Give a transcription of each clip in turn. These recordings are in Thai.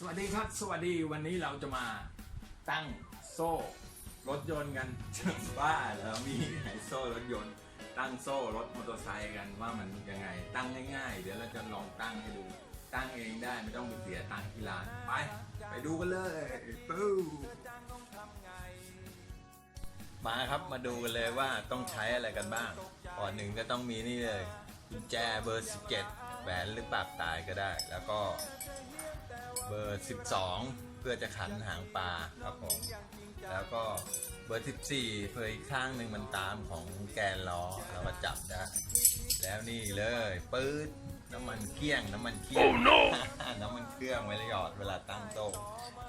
สวัสดีครับ สวัสดีวันนี้เราจะมาตั้งโซ่รถยนต์กันเชิงบ้าแล้วมีไหนโซ่รถยนต์ ตั้งโซ่รถมอเตอร์ไซค์กันว่ามันยังไง ตั้งง่ายๆ เดี๋ยวเราจะลองตั้งให้ดู ตั้งเองได้ไม่ต้องไปเสียตังค์ที่ร้านไป ไปดูกันเลยปูมาครับมาดูกันเลยว่าต้องใช้อะไรกันบ้างก่อนหนึ่งก็ต้องมีนี่เลยกุญแจเบอร์ 17แหวนหรือปากตายก็ได้ แล้วก็ เบอร์ 12 เพื่อจะขันหางปลาครับผมแล้วก็เบอร์ 14 เพื่ออีกข้างหนึ่งมันตามของแกนล้อเราก็จับได้แล้วนี่เลยปื๊ดน้ำมันเกี้ยงน้ำมันเกี้ยงน้ำมันเครื่องไว้หยอดเวลาตั้งโต๊ะ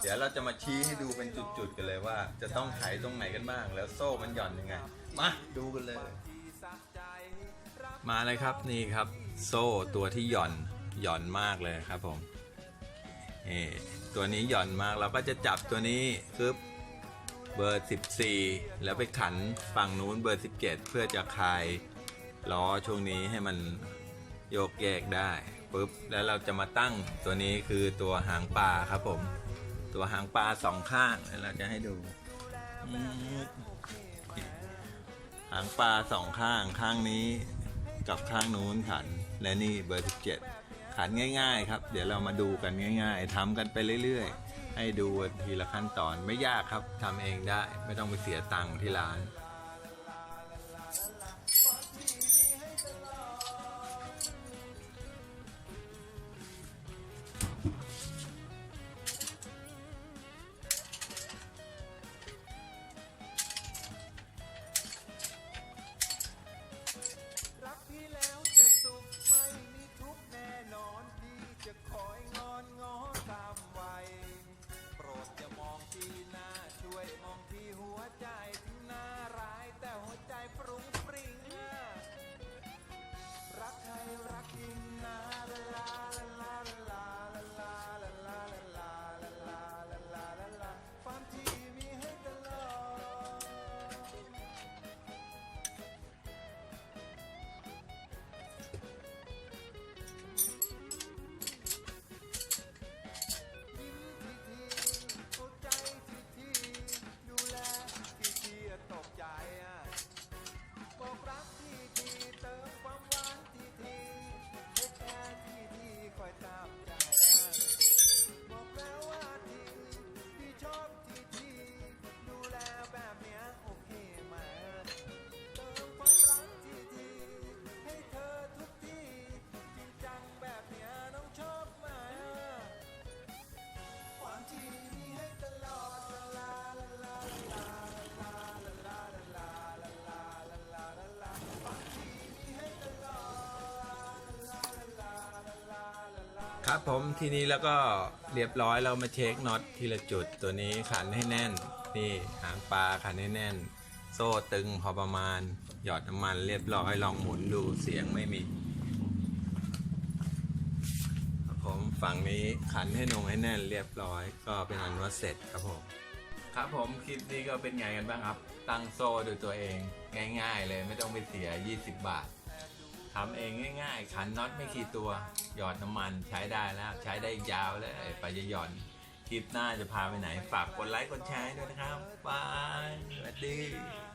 เดี๋ยวเราจะมาชี้ให้ดูเป็นจุดๆกันเลยว่า จะต้องไขตรงไหนกันบ้าง แล้วโซ่มันหย่อนยังไง มาดูกันเลย มาเลยครับนี่ครับ โซ่ตัวที่หย่อนหย่อนมากเลยครับผม นี่ตัวนี้หย่อนมากเราก็จะจับตัวนี้คือเบอร์ 14 แล้วไปขันฝั่งนู้นเบอร์ 17 เพื่อจะคลายล้อช่วงนี้ให้มันโยกแยกได้ปุ๊บแล้วเราจะมาตั้งตัวนี้คือตัวหางปลาครับผม ตัวหางปลาสองข้างเราจะให้ดูหางปลาสองข้างข้างนี้กับข้างนู้นขันและนี่เบอร์ 17 ขันง่าย ๆ ครับ เดี๋ยวเรามาดูกันง่าย ๆทำกันไปเรื่อย ๆ ให้ดูทีละขั้นตอนไม่ยากครับทำเองได้ไม่ต้องไปเสียตังค์ที่ร้าน Bye. ครับผมทีนี้แล้วก็เรียบร้อยเรามาเช็คน็อตทีละจุดตัวนี้ขันให้แน่น นี่หางปลาขันให้แน่น โซ่ตึงพอประมาณ หยอดน้ำมันเรียบร้อยลองหมุนดูเสียงไม่มีครับผมฝั่งนี้ขันให้นงให้แน่นเรียบร้อย ก็เป็นอันว่าเสร็จครับผมครับผมคลิปนี้ก็เป็นไงกันบ้างครับ ตั้งโซ่ด้วยตัวเองง่าย ๆ เลยไม่ต้องไปเสีย 20 บาท ทำเองง่ายๆ ขันน็อตไม่กี่ตัว หยอดน้ำมันใช้ได้แล้ว ใช้ได้ยาวเลยไปจะหย่อนคลิปหน้าจะพาไปไหน ฝากกดไลค์กดแชร์ด้วยนะครับบายสวัสดี